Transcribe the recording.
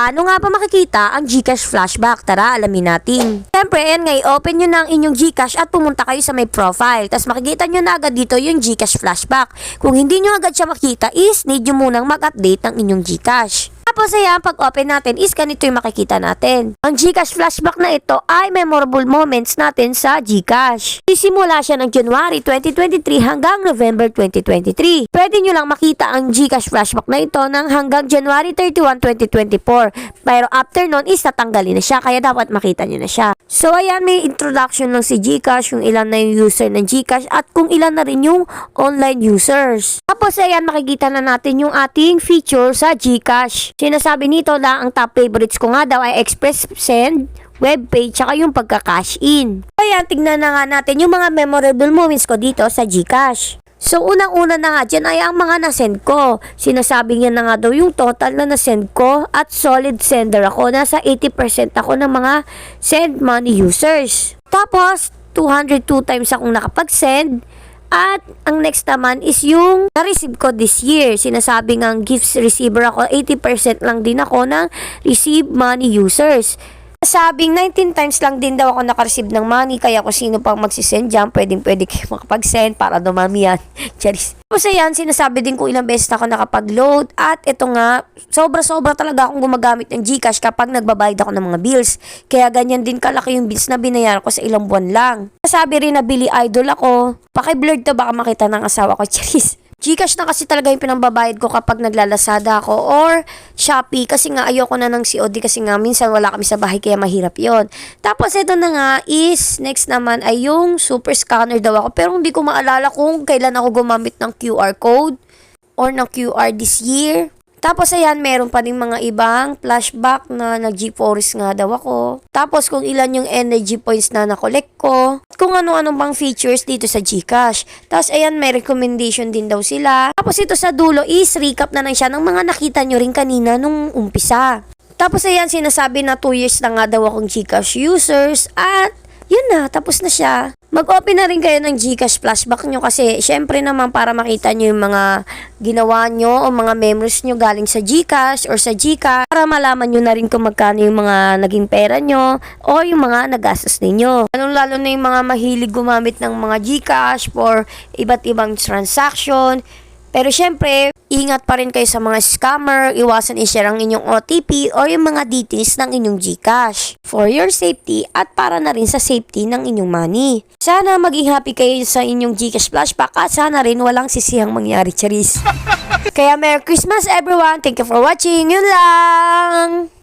Paano nga ba makikita ang Gcash flashback? Tara, alamin natin. Siyempre, ayan nga, i-open nyo na ang inyong Gcash at pumunta kayo sa may profile. Tapos makikita nyo na agad dito yung Gcash flashback. Kung hindi nyo agad siya makita is need nyo munang mag-update ng inyong Gcash. Tapos ayan, pag open natin is ganito yung makikita natin. Ang Gcash flashback na ito ay memorable moments natin sa Gcash. Sisimula siya ng January 2023 hanggang November 2023. Pwede nyo lang makita ang Gcash flashback na ito ng hanggang January 31, 2024. Pero after nun is tatanggalin na siya kaya dapat makita nyo na siya. So ayan, may introduction lang si Gcash, yung ilan na yung user ng Gcash at kung ilan na rin yung online users. Tapos ayan, makikita na natin yung ating feature sa Gcash. Sinasabi nito na ang top favorites ko nga daw ay Express Send, webpage, tsaka yung pagka-cash in. Ayan, tignan na nga natin yung mga memorable moments ko dito sa Gcash. So, unang-una na nga dyan ay ang mga nasend ko. Sinasabi niya na nga daw yung total na nasend ko at solid sender ako. Nasa 80% ako ng mga send money users. Tapos, 202 times akong nakapag-send. At ang next naman is yung na-receive ko this year. Sinasabi ng gifts receiver ako, 80% lang din ako ng receive money users. Sabing 19 times lang din daw ako nakareceive ng money kaya kung sino pang magsisend dyan, pwedeng pwede kayo makapag-send para dumami yan. Charis. Tapos ayan, sinasabi din kung ilang beses na ako nakapag-load at ito nga, sobra-sobra talaga akong gumagamit ng Gcash kapag nagbabayad ako ng mga bills. Kaya ganyan din kalaki yung bills na binayaran ko sa ilang buwan lang. Sabi rin na Billy Idol ako, paki-blurred to baka makita ng asawa ko, Charis. Gcash na kasi talaga yung pinambabayad ko kapag naglalasada ako or Shopee kasi nga ayoko na ng COD kasi nga minsan wala kami sa bahay kaya mahirap yon. Tapos ito na nga is next naman ay yung super scanner daw ako pero hindi ko maalala kung kailan ako gumamit ng QR code or ng QR this year. Tapos ayan, meron pa ding mga ibang flashback na nag-G-Forest nga daw ako. Tapos kung ilan yung energy points na na-collect ko. Kung ano-ano pang features dito sa Gcash. Tapos ayan, may recommendation din daw sila. Tapos ito sa dulo is recap na lang siya ng mga nakita nyo rin kanina nung umpisa. Tapos ayan, sinasabi na 2 years na nga daw akong Gcash users at yun na, tapos na siya. Mag-open na rin kayo ng Gcash flashback nyo kasi syempre naman para makita nyo yung mga ginawa nyo o mga memories nyo galing sa Gcash or sa Gcash para malaman nyo na rin kung magkano yung mga naging pera nyo o yung mga nagastos ninyo. Anong lalo na yung mga mahilig gumamit ng mga Gcash for iba't ibang transaction. Pero syempre, ingat pa rin kayo sa mga scammer, iwasan i-share ang inyong OTP o yung mga details ng inyong GCash for your safety at para na rin sa safety ng inyong money. Sana maging happy kayo sa inyong GCash flashback at sana rin walang sisihang mangyari, Charis. Kaya Merry Christmas everyone! Thank you for watching! Yun lang!